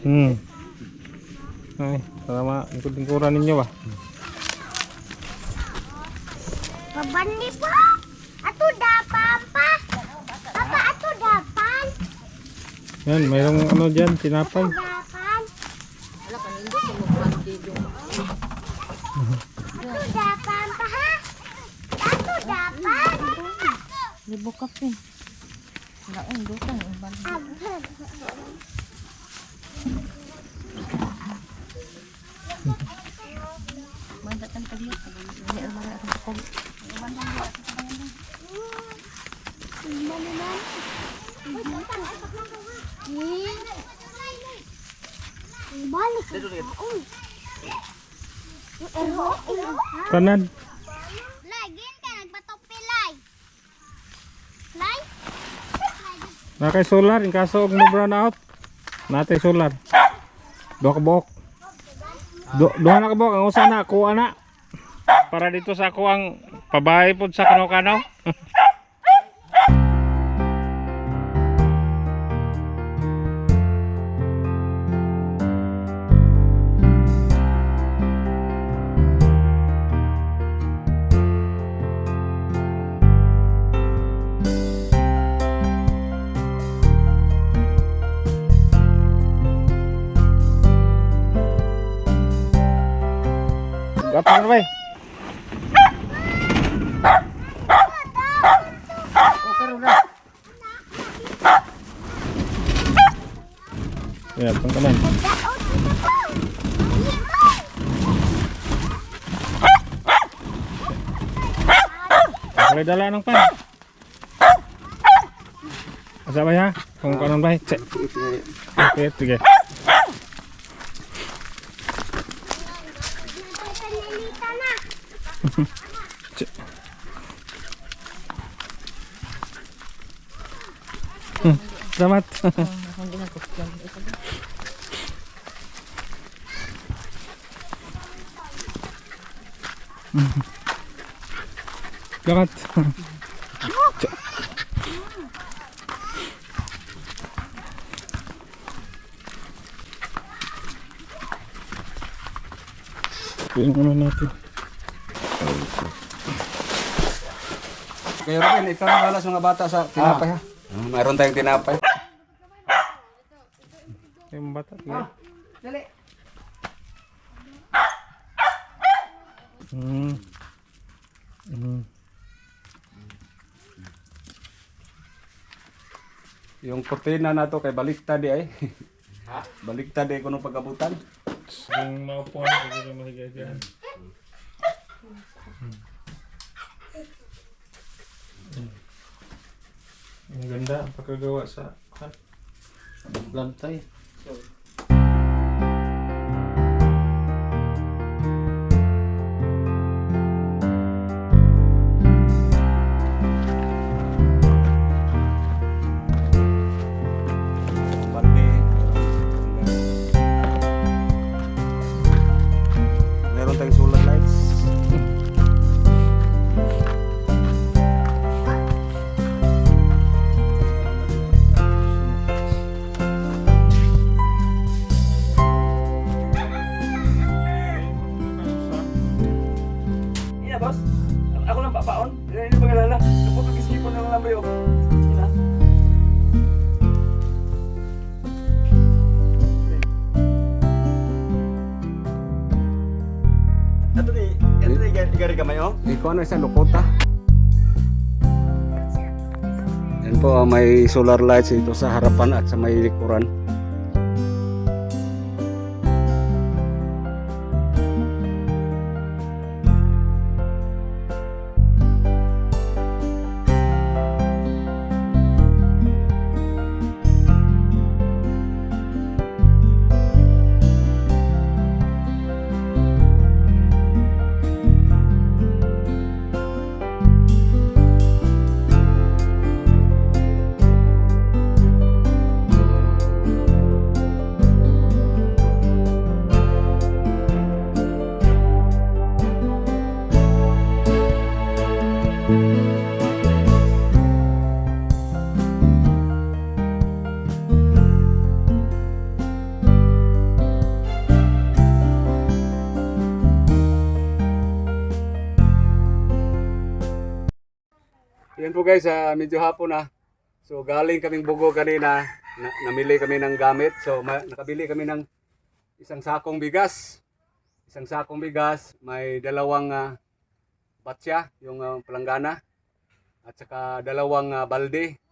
Hmm. Ay, para ma-lingkuran ninyo ba? Babandi po. Ato dapan pa. Papa, ato dapan. Yan, mayroong ano dyan, tinapay. Dapan. Wala ka nindo kung mag-bandid yung Ato dapan pa ha. Ato dapan. libo kape. Laon dukan yung bandid. Abad. Mandatan ka diyo. Ini ang mga akong kong. Balik. Uy. Ero, ero. Kanan. Lagin ka nagpatopi lay. Lay? Na kay solar, in kaso og mo brown out. Natay solar. Duha Du duha na ka buok, ang usa na kuha na. Para dito sa ako ang pabahay pod sa kanaw-kanaw. Gapang na bay. Ya, dito po. Boleh dala ng pan. Asa ba ya? Kung kanan bay. Cek. Oke, sige. Nalita na. Selamat. Cek. Yung ano natin. Kayo rin, ikaw na wala sa mga bata sa tinapay ha. Ah, mayroon tayong tinapay. Yung bata. Yeah. Dali. Hmm. Hmm. Yung kurtina na to kay baliktad di ay. Ha? Baliktad di kuno pagabutan. Kung maupuan ko dito mahiga Ang ganda pagkagawa sa lantay. Igari kamay oh. Ikaw ano isang lukota. Yan po, ah, may solar lights dito sa harapan at sa may likuran. Yan po guys, ah, medyo hapon na. So galing kaming bugo kanina, na, namili kami ng gamit. So ma- nakabili kami ng isang sakong bigas. Isang sakong bigas, may dalawang ah, batya, yung ah, palanggana. At saka dalawang ah, balde.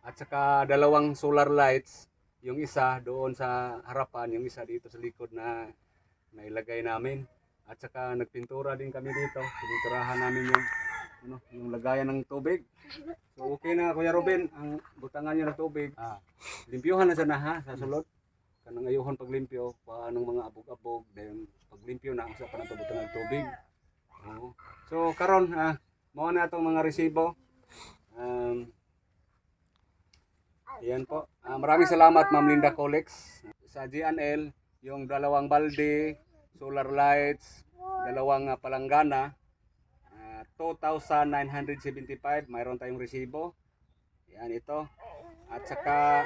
At saka dalawang solar lights. Yung isa doon sa harapan, yung isa dito sa likod na nailagay namin. At saka nagpintura din kami dito. Pininturahan namin yung ano, yung lagayan ng tubig. So okay na Kuya Robin, ang butangan niya ng tubig. Ah, limpyuhan na sana ha sa sulod. Kanang ayuhon paglimpyo, paanong mga abog-abog dahil paglimpyo na usa pa butangan ng tubig. Oo. So karon ah, mao na atong mga resibo. Um, Ayan po. Ah, maraming salamat Ma'am Linda Colex sa GNL, yung dalawang balde, solar lights, dalawang ah, palanggana, Uh, 2,975. Mayroon tayong resibo. Yan ito. At saka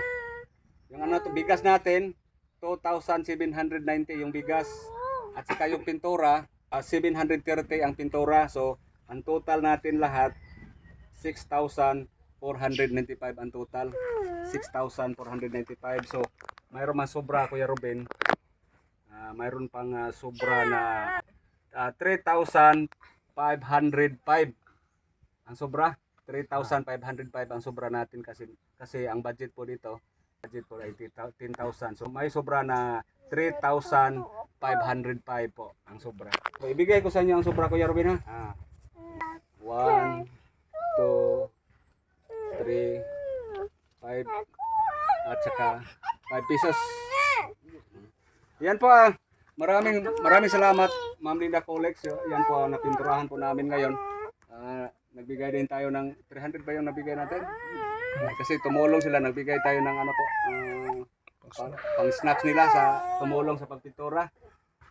yung ano to bigas natin 2,790 yung bigas. At saka yung pintura ah, uh, 730 ang pintura. So ang total natin lahat 6,495 ang total. 6,495. So mayroon man sobra Kuya Ruben. Uh, mayroon pang uh, sobra na uh, 3,000 505 ang sobra. 3,505 ah. ang sobra natin kasi kasi ang budget po dito budget po ay 10,000. So may sobra na 3,505 po ang sobra. So ibigay ko sa inyo ang sobra ko, Yarwin ha. 1 2 3 5 at saka 5 pesos. Yan po ah. Maraming maraming salamat. Ma'am Linda Colex. Yan po ang napinturahan po namin ngayon. Ah, nagbigay din tayo ng 300 ba yung nabigay natin? Ah, Kasi tumulong sila, nagbigay tayo ng ano po, ah, pang, pang snacks nila sa tumulong sa pagpintura.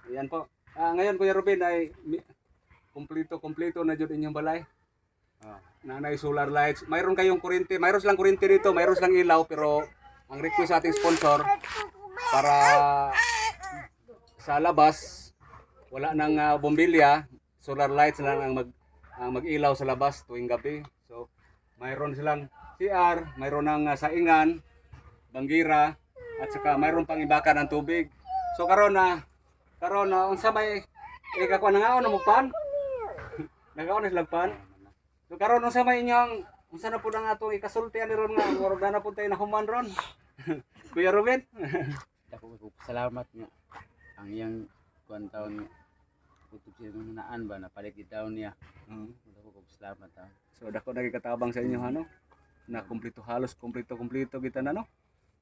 Yan po. Ah, ngayon Kuya Ruben ay kumpleto kumpleto na jud inyong balay. Ah, nanay solar lights. Mayroon kayong kuryente, mayroon silang kuryente dito, mayroon silang ilaw pero ang request sa ating sponsor para sa labas wala nang ah, bombilya, solar lights lang ang mag ang mag-ilaw sa labas tuwing gabi. So mayroon silang CR, mayroon ng ah, saingan, banggira at saka mayroon pang ibakan ng tubig. So karon na karon na unsa may ikakuha na nga ano mo pan? Nagaon na silang pan. So karon unsa may inyong unsa na pud ang atong ikasulti ani ron nga murag na pud tayo na human ron. Kuya Ruben. Salamat nga ang iyang kuan taon utog siya ng naan ba napalit itaon niya. Ako ko salamat ta. So dako na katabang sa inyo ano na kumpleto halos kumpleto kumpleto kita na no.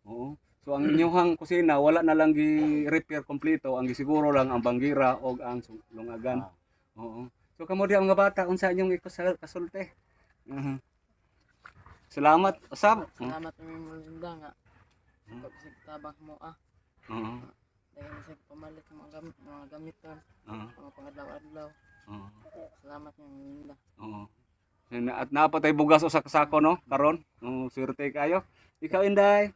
Oo. So ang inyong kusina wala na lang gi repair kumpleto ang gisiguro lang ang banggira o ang lungagan. Ah. Oo. So kamo di ang mga bata unsa inyong ikusal kasulti. Mhm. Salamat usab. Salamat ng Melinda nga. Pag tabang mo ah. Oo. Dahil sa pamalit ng mga gamit, mga gamiton, Oo. mga pangadlaw-adlaw. Oo. Salamat ng Melinda. Oo. Yan, At napatay bugas o sa sako no karon. Oo, swerte kayo. Ikaw Inday.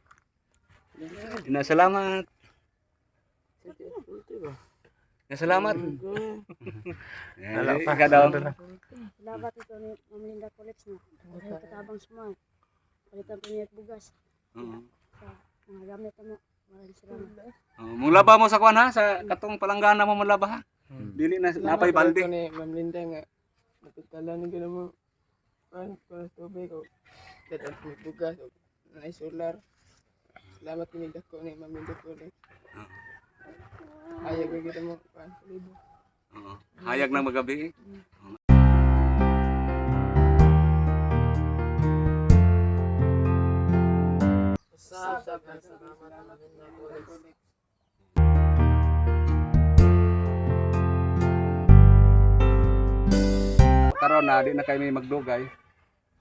Ina salamat. Ya, salamat. Wala Eh, pa. ikaw daw. Salamat ito ni Ma'am Linda Colex na. Dahil katabang smart. Palitan po niya at bugas. Oo. Sa mga gamit mo. Maraming salamat. Oh, mong laba mo sa kwan ha, sa katong palanggana mo malaba ha. Dili na napay balde. ni Ma'am Linda nga natutalanin ko na mo. Kan kan tubig o dadan ko bugas o na solar. Salamat ni dako ni Ma'am Linda ko ni. Ayaw ko kita mo kan libo Oo. Hayag na magabi. Sa sa salamat Melinda Colex Karon na di na kay may magdugay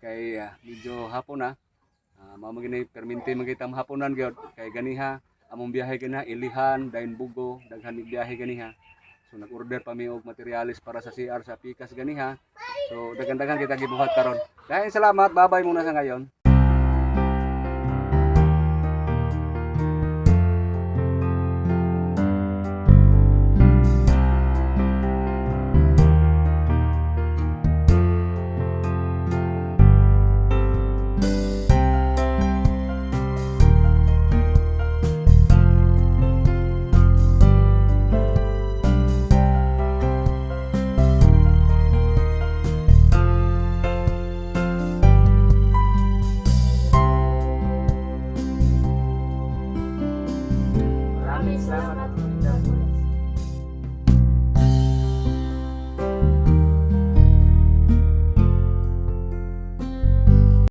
kay ah, medyo hapon na. Uh, mao magini perminti magita haponan gyud kay ganiha among biyahe gina ilihan dain bugo daghan ni biyahe ganiha. So nag-order pa mi og materialis para sa CR sa Pikas ganiha. So daghan-daghan kita gibuhat karon. Kaya salamat, babay muna sa ngayon.